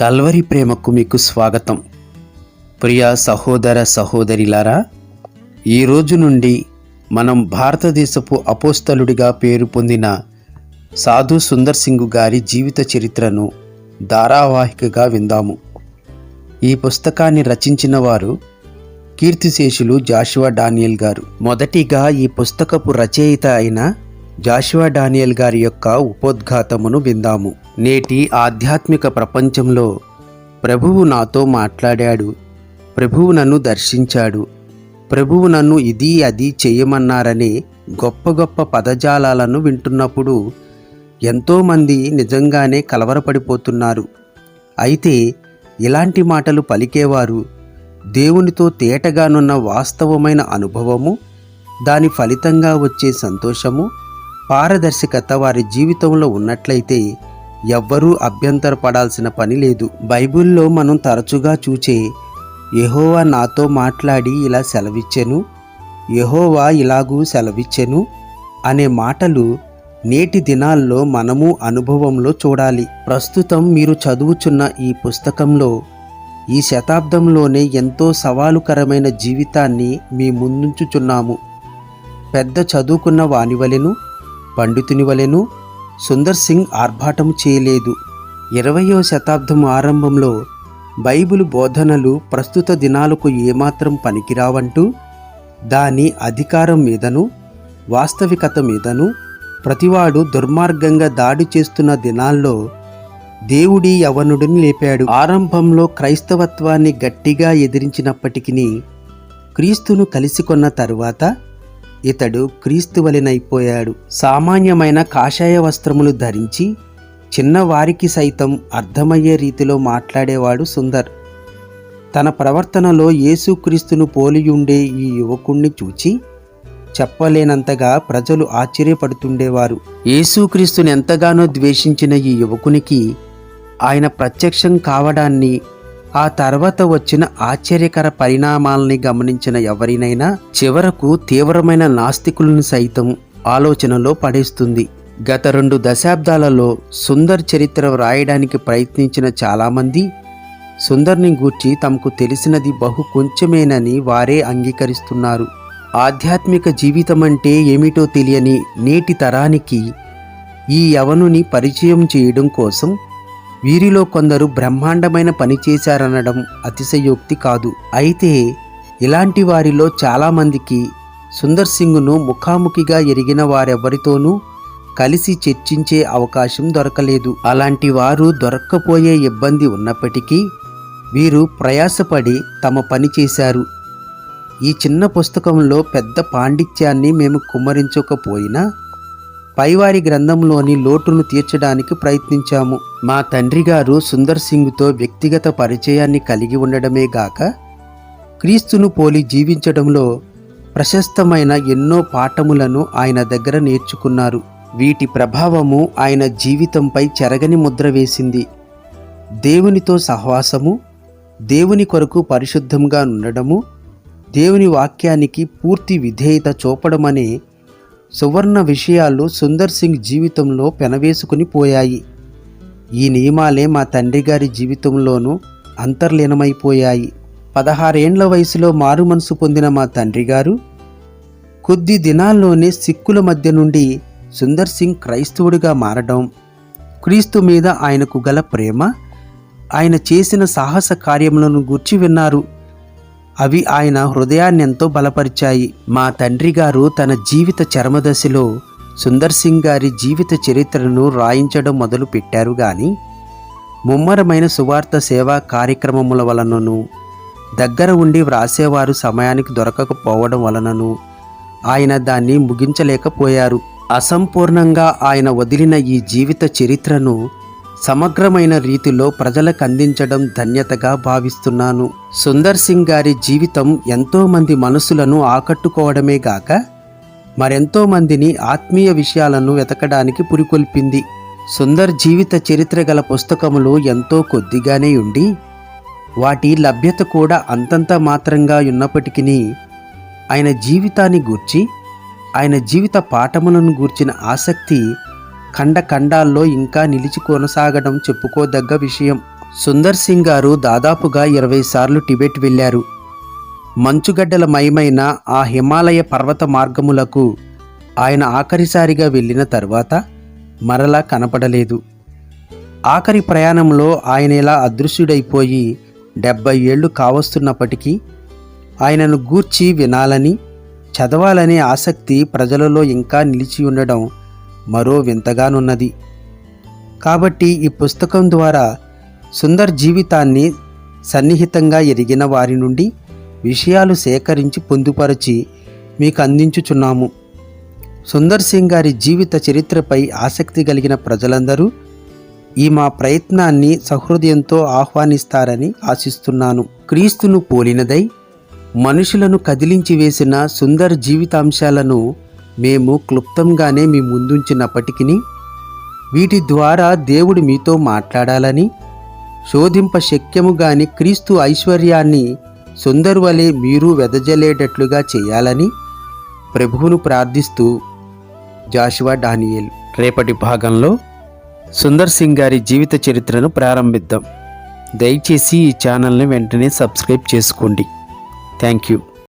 Calvary ప్రేమకు మీకు స్వాగతం. ప్రియ సహోదర సహోదరిలారా ఈ రోజు నుండి మనం భారతదేశపు అపోస్తలుడిగా పేరు పొందిన సాధు సుందర్ సింగ్ గారి జీవిత చరిత్రను ధారావాహికగా విందాము. ఈ పుస్తకాన్ని రచించిన వారు కీర్తిశేషులు జాషువా డానియల్ గారు. మొదటిగా ఈ పుస్తకపు రచయిత అయిన జాషువా డానియల్ గారి యొక్క ఉపోద్ఘాతమును విందాము. నేటి ఆధ్యాత్మిక ప్రపంచంలో ప్రభువు నాతో మాట్లాడాడు. ప్రభువు నన్ను దర్శించాడు. ప్రభువు నన్ను ఇది అది చేయమన్నారనే గొప్ప గొప్ప పదజాలాలను వింటున్నప్పుడు ఎంతోమంది నిజంగానే కలవరపడిపోతున్నారు. అయితే ఇలాంటి మాటలు పలికేవారు దేవునితో తేటగానున్న వాస్తవమైన అనుభవము దాని ఫలితంగా వచ్చే సంతోషము పారదర్శకత వారి జీవితంలో ఉన్నట్లయితే ఎవ్వరూ అభ్యంతరపడాల్సిన పని లేదు. బైబిల్లో మనం తరచుగా చూచే యహోవా నాతో మాట్లాడి ఇలా సెలవిచ్చెను యహోవా ఇలాగూ సెలవిచ్చెను అనే మాటలు నేటి దినాల్లో మనము అనుభవంలో చూడాలి. ప్రస్తుతం మీరు చదువుచున్న ఈ పుస్తకంలో ఈ శతాబ్దంలోనే ఎంతో సవాలుకరమైన జీవితాన్ని మీ ముందుంచుచున్నాము. పెద్ద చదువుకున్న వానివలెను పండితుని వలెను సుందర్ సింగ్ ఆర్భాటం చేయలేదు. ఇరవయో శతాబ్దం ఆరంభంలో బైబిల్ బోధనలు ప్రస్తుత దినాలకు ఏమాత్రం పనికిరావంటూ దాని అధికారం మీదను వాస్తవికత మీదను ప్రతివాడు దుర్మార్గంగా దాడి చేస్తున్న దినాల్లో దేవుడి యవనుడిని లేపాడు. ఆరంభంలో క్రైస్తవత్వాన్ని గట్టిగా ఎదిరించినప్పటికీ క్రీస్తును కలిసికొన్న తరువాత ఇతడు క్రీస్తువలినైపోయాడు సామాన్యమైన కాషాయ వస్త్రములు ధరించి చిన్నవారికి సైతం అర్థమయ్యే రీతిలో మాట్లాడేవాడు సుందర్. తన ప్రవర్తనలో యేసుక్రీస్తును పోలియుండే ఈ యువకుణ్ణి చూచి చెప్పలేనంతగా ప్రజలు ఆశ్చర్యపడుతుండేవారు. యేసుక్రీస్తుని ఎంతగానో ద్వేషించిన ఈ యువకునికి ఆయన ప్రత్యక్షం కావడాన్ని ఆ తర్వాత వచ్చిన ఆశ్చర్యకర పరిణామాలని గమనించిన ఎవరినైనా చివరకు తీవ్రమైన నాస్తికులను సైతం ఆలోచనలో పడేస్తుంది. గత రెండు దశాబ్దాలలో సుందర్ చరిత్ర వ్రాయడానికి ప్రయత్నించిన చాలామంది సుందర్ని గూర్చి తమకు తెలిసినది బహు కొంచెమేనని వారే అంగీకరిస్తున్నారు. ఆధ్యాత్మిక జీవితం అంటే ఏమిటో తెలియని నేటి తరానికి ఈ యవనుని పరిచయం చేయడం కోసం వీరిలో కొందరు బ్రహ్మాండమైన పని చేశారనడం అతిశయోక్తి కాదు. అయితే ఇలాంటి వారిలో చాలామందికి సుందర్ సింగ్ను ముఖాముఖిగా ఎరిగిన వారెవరితోనూ కలిసి చర్చించే అవకాశం దొరకలేదు. అలాంటి వారు దొరక్కపోయే ఇబ్బంది ఉన్నప్పటికీ వీరు ప్రయాసపడి తమ పని చేశారు. ఈ చిన్న పుస్తకంలో పెద్ద పాండిత్యాన్ని మేము కుమ్మరించకపోయినా పైవారి గ్రంథంలోని లోటును తీర్చడానికి ప్రయత్నించాము. మా తండ్రి గారు సుందర్ సింగ్తో వ్యక్తిగత పరిచయాన్ని కలిగి ఉండడమే గాక క్రీస్తును పోలి జీవించడంలో ప్రశస్తమైన ఎన్నో పాఠములను ఆయన దగ్గర నేర్చుకున్నారు. వీటి ప్రభావము ఆయన జీవితంపై చెరగని ముద్ర వేసింది. దేవునితో సహవాసము దేవుని కొరకు పరిశుద్ధంగా ఉండడము దేవుని వాక్యానికి పూర్తి విధేయత చూపడమనే సువర్ణ విషయాలు సుందర్ సింగ్ జీవితంలో పెనవేసుకుని పోయాయి. ఈ నియమాలే మా తండ్రి గారి జీవితంలోనూ అంతర్లీనమైపోయాయి. పదహారేండ్ల వయసులో మారు మనసు పొందిన మా తండ్రి గారు కొద్ది దినాల్లోనే సిక్కుల మధ్య నుండి సుందర్ సింగ్ క్రైస్తవుడిగా మారడం క్రీస్తు మీద ఆయనకు గల ప్రేమ ఆయన చేసిన సాహస కార్యములను గూర్చి విన్నారు. అవి ఆయన హృదయాన్ని ఎంతో బలపరిచాయి. మా తండ్రి గారు తన జీవిత చరమదశలో సుందర్ సింగ్ గారి జీవిత చరిత్రను రాయించడం మొదలు పెట్టారు గాని ముమ్మరమైన సువార్త సేవా కార్యక్రమముల వలనను దగ్గర ఉండి వ్రాసేవారు సమయానికి దొరకకపోవడం వలనను ఆయన దాన్ని ముగించలేకపోయారు. అసంపూర్ణంగా ఆయన వదిలిన ఈ జీవిత చరిత్రను సమగ్రమైన రీతిలో ప్రజలకు అందించడం ధన్యతగా భావిస్తున్నాను. సుందర్ సింగ్ గారి జీవితం ఎంతోమంది మనసులను ఆకట్టుకోవడమే గాక మరెంతో మందిని ఆత్మీయ విషయాలను వెతకడానికి పురికొల్పింది. సుందర్ జీవిత చరిత్ర గల పుస్తకములు ఎంతో కొద్దిగానే ఉండి వాటి లభ్యత కూడా అంతంత మాత్రంగా ఉన్నప్పటికీ ఆయన జీవితాన్ని గూర్చి ఆయన జీవిత పాఠములను గూర్చిన ఆసక్తి ఖండ ఖండాల్లో ఇంకా నిలిచి కొనసాగడం చెప్పుకోదగ్గ విషయం. సుందర్ సింగ్ గారు దాదాపుగా ఇరవై సార్లు టిబెట్ వెళ్ళారు. మంచుగడ్డల మయమైన ఆ హిమాలయ పర్వత మార్గములకు ఆయన ఆఖరిసారిగా వెళ్ళిన తర్వాత మరలా కనపడలేదు. ఆఖరి ప్రయాణంలో ఆయన ఇలా అదృశ్యుడైపోయి డెబ్బై ఏళ్ళు కావస్తున్నప్పటికీ ఆయనను గూర్చి వినాలని చదవాలనే ఆసక్తి ప్రజలలో ఇంకా నిలిచి ఉండడం మరో వింతగానున్నది. కాబట్టి ఈ పుస్తకం ద్వారా సుందర్ జీవితాన్ని సన్నిహితంగా ఎరిగిన వారి నుండి విషయాలు సేకరించి పొందుపరచి మీకు అందించుచున్నాము సుందర్ సింగ్ గారి జీవిత చరిత్రపై ఆసక్తి కలిగిన ప్రజలందరూ ఈ మా ప్రయత్నాన్ని సహృదయంతో ఆహ్వానిస్తారని ఆశిస్తున్నాను. క్రీస్తును పోలినదై మనుషులను కదిలించి వేసిన సుందర్ జీవితాంశాలను మేము క్లుప్తంగానే మీ ముందుంచినప్పటికీ వీటి ద్వారా దేవుడు మీతో మాట్లాడాలని శోధింప శక్యము గాని క్రీస్తు ఐశ్వర్యాన్ని సుందర్ వలె మీరు వెదజలేటట్లుగా చేయాలని ప్రభువును ప్రార్థిస్తూ జాషువా డానియల్. రేపటి భాగంలో సుందర్ సింగ్ గారి జీవిత చరిత్రను ప్రారంభిద్దాం. దయచేసి ఈ ఛానల్ని వెంటనే సబ్స్క్రైబ్ చేసుకోండి. Thank you.